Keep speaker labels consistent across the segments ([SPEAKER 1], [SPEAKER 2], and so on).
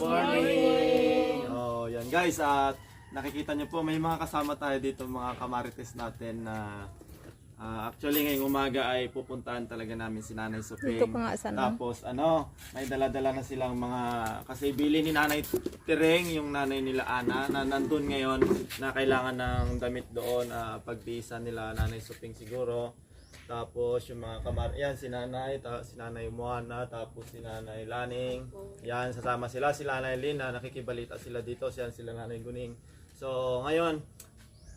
[SPEAKER 1] morning! Oh, yan guys, at nakikita nyo po, may mga kasama tayo dito, mga kamarites natin na ah, actually ngayong umaga ay pupuntahan talaga namin si Nanay Suping.
[SPEAKER 2] Dito nga.
[SPEAKER 1] Tapos ano, may dala-dala na silang mga, kasi bili ni Nanay Tireng, yung nanay nila Ana, na nandun ngayon na kailangan ng damit doon, uh, pagbisan nila Nanay Suping siguro. Tapos yung mga kamar, yan si Nanay, ta, si Nanay Moana, tapos si Nanay Laning. Yan, sasama sila, si Nanay Lin, na nakikibalita sila dito, yan sila Nanay Guning. So, ngayon,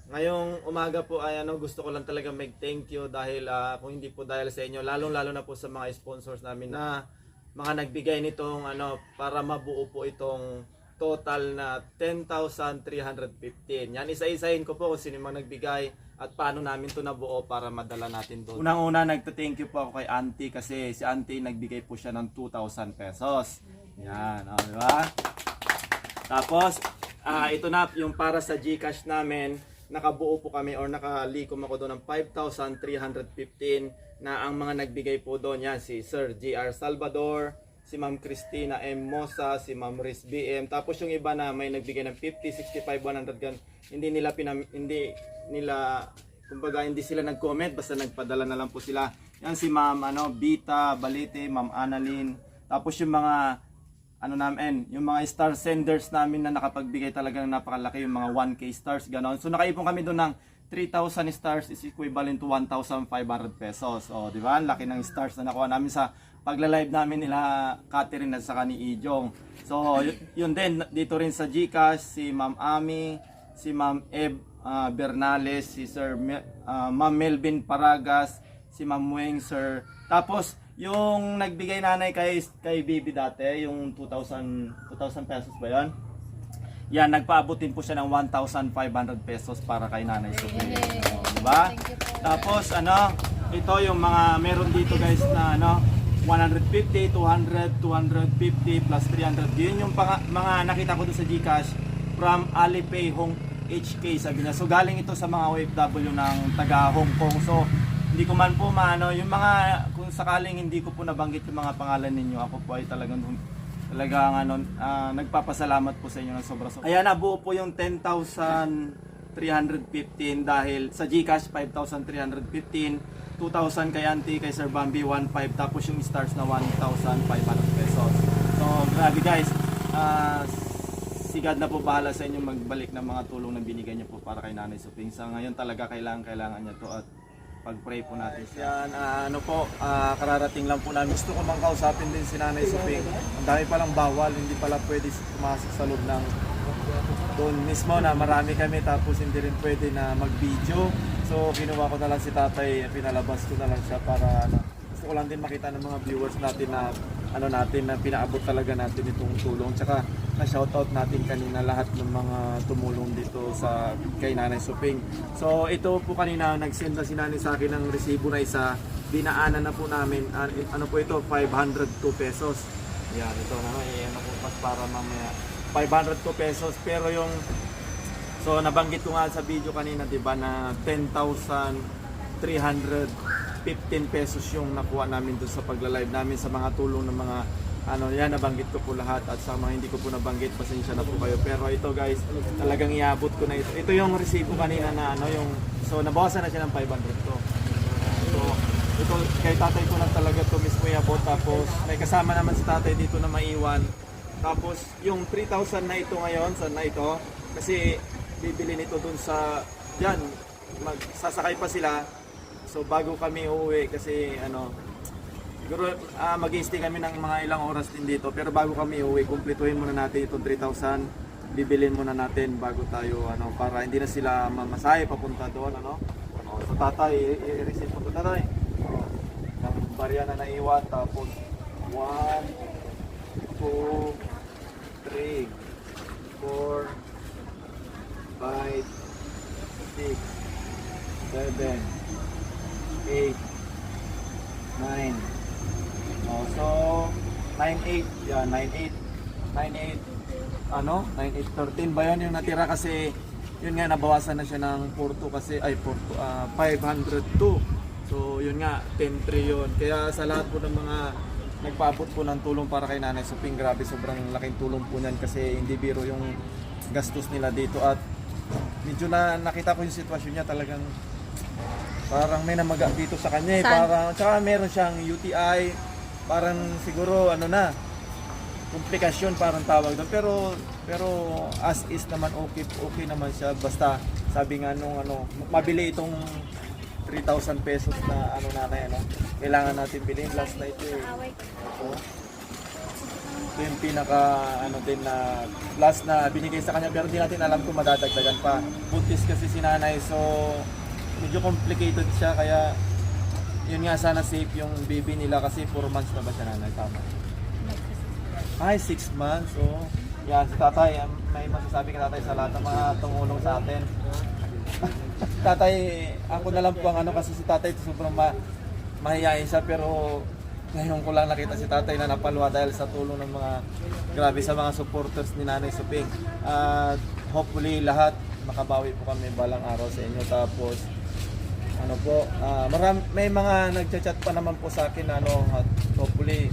[SPEAKER 1] ngayong umaga po ay ano, gusto ko lang talaga mag thank you dahil ah, kung hindi po dahil sa inyo, lalong lalo na po sa mga sponsors namin na mga nagbigay nitong ano, para mabuo po itong total na 10,315. Yan, isa-isahin ko po kung sino yung mga nagbigay at paano namin to nabuo para madala natin doon. Unang-una, nagta-thank you po ako kay Auntie kasi si Auntie nagbigay po siya ng 2,000 pesos. Yan, oh, di ba? Tapos, ah ito na yung para sa GCash namin, nakabuo po kami or nakalikom ako doon ng 5,315 na ang mga nagbigay po doon yan si Sir GR Salvador, si Ma'am Christina M. Mosa, si Ma'am Riz BM. Tapos yung iba na may nagbigay ng 50, 65, 100 gan, hindi nila pinam, hindi nila kumbaga hindi sila nag-comment basta nagpadala na lang po sila. Yan si Ma'am ano Bita Balite, Ma'am Annalyn. Tapos yung mga ano namin, yung mga star senders namin na nakapagbigay talagang napakalaki, yung mga 1k stars, ganon. So nakaipon kami doon ng 3,000 stars is equivalent to 1,500 pesos. O, di ba? Laki ng stars na nakuha namin sa pagla-live namin nila Catherine at saka ni Ijong. So, yun, yun din, dito rin sa Gcash, si Ma'am Ami, si Ma'am Eb ah, Bernales, si Sir ah, Ma'am Melvin Paragas, si Ma'am Weng, Sir. Tapos, yung nagbigay nanay kay, kay Bibi dati, yung 2,000 2,000 pesos ba yan? Yan, nagpaabutin po siya ng 1,500 pesos para kay Nanay Sophie. Oh, diba? Tapos ano, ito yung mga meron dito guys na ano, 150, 200, 250 plus 300. Yun yung panga- mga nakita ko doon sa Gcash from Alipay Hong HK sabi niya. So galing ito sa mga OFW ng taga Hong Kong. So hindi ko man po maano, yung mga kung sakaling hindi ko po nabanggit yung mga pangalan ninyo, ako po ay talagang talagang ano, ah, nagpapasalamat po sa inyo ng sobra sobra. Ayan, nabuo po yung 10,315 dahil sa GCash 5,315, 2,000 kay Auntie, kay Sir Bambi 1,500, tapos yung stars na 1,500 pesos. So, grabe guys. Ah, si God na po bahala sa inyo magbalik ng mga tulong na binigay niyo po para kay Nanay Suping. Sa ngayon talaga kailangan kailangan niya to at pag-pray po natin siya. Yan, ah, ano po, ah, kararating lang po namin. Gusto ko bang kausapin din si Nanay Suping. Ang dami palang bawal, hindi pala pwede pumasok sa loob ng doon mismo na marami kami tapos hindi rin pwede na mag-video. So kinuha ko na lang si tatay, pinalabas ko na lang siya para ano, gusto ko lang din makita ng mga viewers natin na ano natin na pinaabot talaga natin itong tulong. Tsaka na shoutout natin kanina lahat ng mga tumulong dito sa kay Nanay Suping. So ito po kanina nag-send na si Nanay sa akin ng resibo na isa. Dinaanan na po namin. Ah, ano po ito? 502 pesos. Yan, ito na. Eh, ano po pas para mamaya. 502 pesos. Pero yung So nabanggit ko nga sa video kanina 'di ba na 10,315 pesos yung nakuha namin doon sa pagla-live namin sa mga tulong ng mga ano yan nabanggit ko po lahat at sa mga hindi ko po nabanggit pasensya na po kayo. Pero ito guys talagang iabot ko na ito. Ito yung resibo kanina na ano yung so nabawasan na siya ng 500 to so ito kay tatay ko lang talaga to mismo iabot. Tapos may kasama naman si tatay dito na maiwan. Tapos yung 3,000 na ito ngayon sa na ito? Kasi bibili nito dun sa diyan magsasakay pa sila. So bago kami uuwi kasi ano siguro uh, mag-stay kami ng mga ilang oras din dito. Pero bago kami uuwi kumpletuhin muna natin itong 3,000 bibilin muna natin bago tayo ano para hindi na sila mamasahe papunta doon ano. Oh, so tatay i-receive po tatay. Oh, ng barya na naiwan tapos 1 2 3 4 5 6 7 8 9 Oh, so 98 yeah 98 98 ano? 9813 ba yan yung natira kasi yun nga nabawasan na siya ng 42 kasi ay 42 ah, 502 so yun nga 10 trillion kaya sa lahat po ng mga nagpaabot po ng tulong para kay Nanay Suping. Grabe, sobrang laking tulong po niyan kasi hindi biro yung gastos nila dito. At medyo na nakita ko yung sitwasyon niya talagang parang may namaga dito sa kanya eh.
[SPEAKER 2] Saan?
[SPEAKER 1] Parang, tsaka meron siyang UTI, parang siguro ano na, komplikasyon parang tawag doon. Pero, pero as is naman okay, okay naman siya. Basta sabi nga nung ano, mabili itong 3,000 pesos na ano nanay ano. Kailangan natin bilhin last night eh. Ito. Ito yung pinaka ano din na last na binigay sa kanya pero hindi natin alam kung madadagdagan pa. Buntis kasi si nanay so medyo complicated siya kaya yun nga sana safe yung baby nila kasi 4 months na ba siya nanay tama. Ay, 6 months. Oh. Yan, si tatay, um, may masasabi ka tatay sa lahat ng mga tumulong sa atin. tatay, ako na lang po ang ano kasi si tatay sobrang ma mahihayin siya pero ngayon ko lang nakita si tatay na napalwa dahil sa tulong ng mga grabe sa mga supporters ni Nanay Suping. At hopefully lahat makabawi po kami balang araw sa inyo. Tapos ano po, ah, maram, may mga nagchat-chat pa naman po sa akin ano at hopefully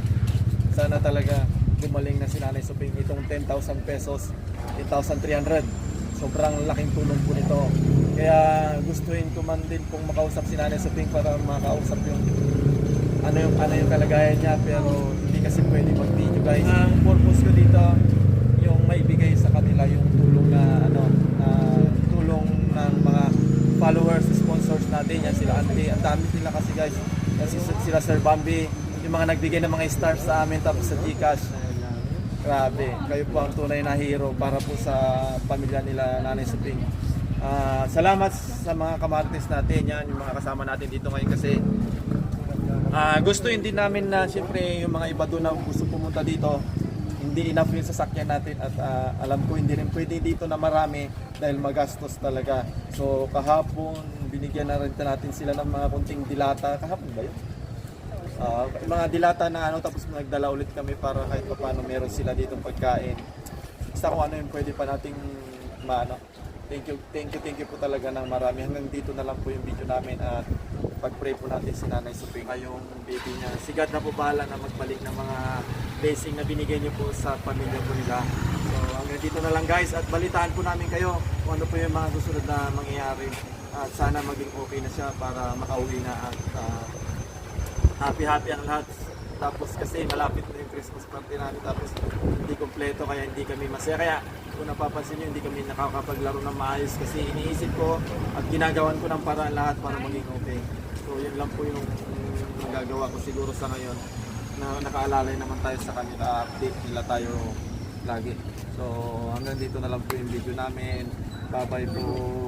[SPEAKER 1] sana talaga gumaling na si Nanay Suping. Itong 10,000 pesos 10,300 sobrang laking tulong po nito. Kaya gustuin ko man din kung makausap si Nanay Suping para makausap yung ano yung ano yung kalagayan niya pero hindi kasi pwede mag video guys. Ang purpose ko dito yung maibigay sa kanila yung tulong na ano na tulong ng mga followers sponsors natin. Yan sila auntie ang dami nila kasi guys. Yan si, sila Sir Bambi. Yung mga nagbigay ng mga stars sa amin tapos sa Gcash. Grabe. Kayo po ang tunay na hero para po sa pamilya nila Nanay Suping Ah, salamat sa mga kamartes natin. Yan yung mga kasama natin dito ngayon kasi Ah, gusto hindi namin na siyempre yung mga iba doon na gusto pumunta dito, hindi enough yung sasakyan natin at ah, alam ko hindi rin pwede dito na marami dahil magastos talaga. So kahapon binigyan na rin natin sila ng mga kunting dilata. Kahapon ba yun? Ah, mga dilata na ano tapos nagdala ulit kami para kahit pa paano meron sila dito pagkain. Basta kung ano yung pwede pa nating maano. Thank you, thank you, thank you po talaga ng marami. Hanggang dito na lang po yung video namin at pag-pray po natin si Nanay Suping. Ay, yung baby niya. Si God na po bahala na magbalik ng mga blessing na binigay niyo po sa pamilya po nila. So hanggang dito na lang guys at balitaan po namin kayo kung ano po yung mga susunod na mangyayari. At sana maging okay na siya para makauwi na at ah, happy-happy ang lahat. Tapos kasi malapit na yung Christmas party namin tapos hindi kompleto kaya hindi kami masaya. Kaya kung napapansin nyo, hindi kami nakakapaglaro ng maayos kasi iniisip ko at ginagawan ko ng paraan lahat para maging okay. So yun lang po yung nagagawa ko siguro sa ngayon na nakaalalay naman tayo sa kanila, update nila tayo lagi. So hanggang dito na lang po yung video namin. Bye bye po.